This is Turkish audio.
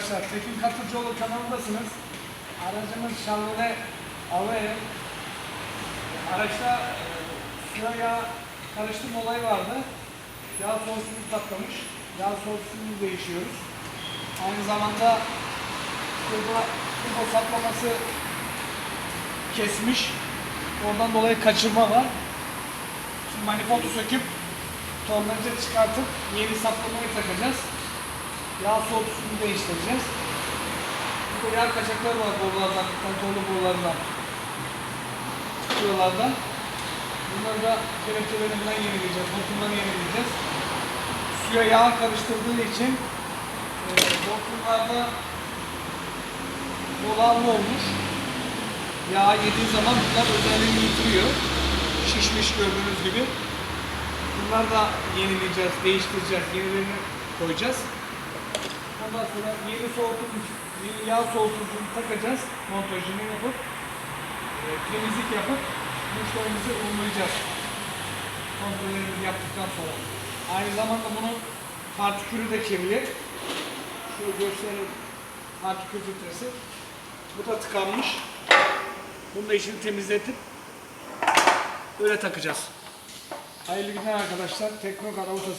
arkadaşlar. Tekin Katıcıoğlu kanalındasınız. Aracımız Chevrolet Aveo. Araçta e, sıra yağ karıştırma olayı vardı. Yağ soğusunuz patlamış. Yağ soğusunuz değişiyoruz. Aynı zamanda burada turbo saplaması kesmiş. Oradan dolayı kaçırma var. Şimdi manifoldu söküp tornacı çıkartıp yeni saplamayı takacağız. Yağ soğutusunu değiştireceğiz. Burada yağ kaçakları var borulardan, kontrollü borulardan. Çıkıyorlardan. Bunları da kelepçelerinden yenileyeceğiz, hortumları yenileyeceğiz. Suya yağ karıştırdığı için e, hortumlarda dolanma olmuş. Yağ yediği zaman bunlar özelliğini yitiriyor. Şişmiş gördüğünüz gibi. Bunlar da yenileyeceğiz, değiştireceğiz, yenilerini koyacağız. Ondan sonra yeni soğutucu, yağ soğutucunu takacağız, montajını yapıp, e, temizlik yapıp müşterimizi uygulayacağız. Kontrollerimizi yaptıktan sonra. Aynı zamanda bunun partikülü de kirli. Şöyle göstereyim. Partikül filtresi. Bu da tıkanmış. Bunu da işini temizletip öyle takacağız. Hayırlı günler arkadaşlar. Teknokar Auto.